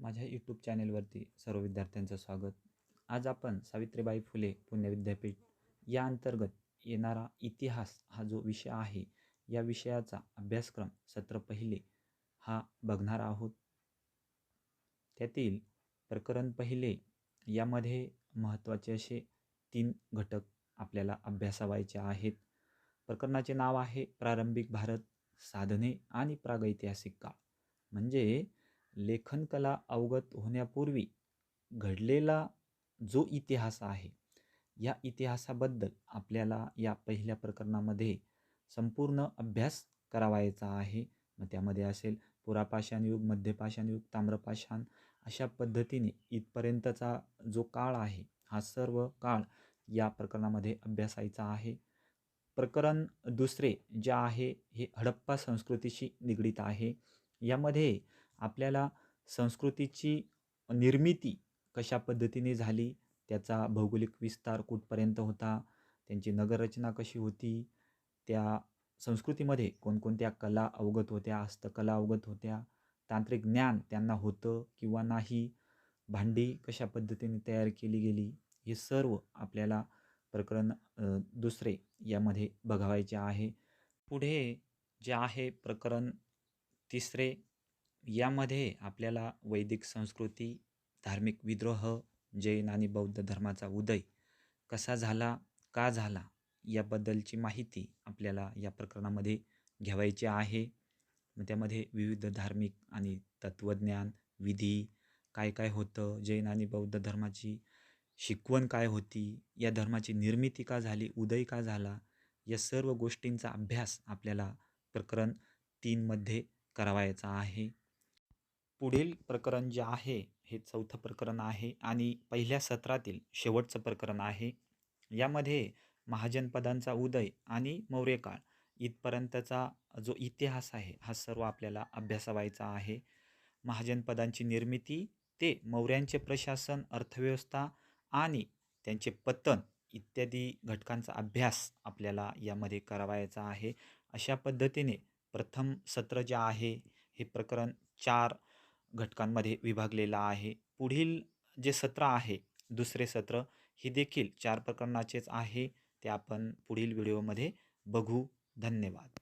माझ्या यूट्यूब चॅनेलवरती सर्व विद्यार्थ्यांचं स्वागत. आज आपण सावित्रीबाई फुले पुणे विद्यापीठ या अंतर्गत येणारा इतिहास हा जो विषय आहे या विषयाचा अभ्यासक्रम सत्र पहिले हा बघणार आहोत. त्यातील प्रकरण पहिले यामध्ये महत्त्वाचे असे तीन घटक आपल्याला अभ्यासावायचे आहेत. प्रकरणाचे नाव आहे प्रारंभिक भारत साधने आणि प्रागैतिहासिक काळ. म्हणजे लेखनकला अवगत होण्यापूर्वी घडलेला जो इतिहास आहे या इतिहासाबद्दल आपल्याला या पहिल्या प्रकरणामध्ये संपूर्ण अभ्यास करावायचा आहे. मग त्यामध्ये असेल पुरापाषाण युग मध्यपाषाण युग ताम्रपाषाण अशा पद्धतीने इथपर्यंतचा जो काळ आहे हा सर्व काळ या प्रकरणामध्ये अभ्यासायचा आहे. प्रकरण दुसरे जे आहे हे हडप्पा संस्कृतीशी निगडीत आहे. यामध्ये आपल्याला संस्कृतीची निर्मिती कशा पद्धतीने झाली त्याचा भौगोलिक विस्तार कुठपर्यंत होता त्यांची नगररचना कशी होती त्या संस्कृतीमध्ये कोणकोणत्या कला अवगत होत्या हस्तकला अवगत होत्या तांत्रिक ज्ञान त्यांना होतं किंवा नाही भांडी कशा पद्धतीने तयार केली गेली हे सर्व आपल्याला प्रकरण दुसरे यामध्ये बघावायचे आहे. पुढे जे आहे प्रकरण तिसरे यामध्ये आपल्याला वैदिक संस्कृती धार्मिक विद्रोह जैन आणि बौद्ध धर्माचा उदय कसा झाला का झाला याबद्दलची माहिती आपल्याला या प्रकरणामध्ये घ्यावायची आहे. मग त्यामध्ये विविध धार्मिक आणि तत्त्वज्ञान विधी काय काय होतं जैन आणि बौद्ध धर्माची शिकवण काय होती या धर्माची निर्मिती का झाली उदय का झाला या सर्व गोष्टींचा अभ्यास आपल्याला प्रकरण तीनमध्ये करावायचा आहे. पुढील प्रकरण जे आहे हे चौथं प्रकरण आहे आणि पहिल्या सत्रातील शेवटचं प्रकरण आहे. यामध्ये महाजनपदांचा उदय आणि मौर्यकाळ इथपर्यंतचा जो इतिहास आहे हा सर्व आपल्याला अभ्यासावायचा आहे. महाजनपदांची निर्मिती ते मौर्यांचे प्रशासन अर्थव्यवस्था आणि त्यांचे पतन इत्यादी घटकांचा अभ्यास आपल्याला यामध्ये करावायचा आहे. अशा पद्धतीने प्रथम सत्र जे आहे हे प्रकरण चार घटकांमध्ये विभागलेला आहे. पुढील जे सत्र आहे दुसरे सत्र हे देखील चार प्रकरणाचेच आहे. ते आपण पुढील व्हिडिओमध्ये बघू. धन्यवाद.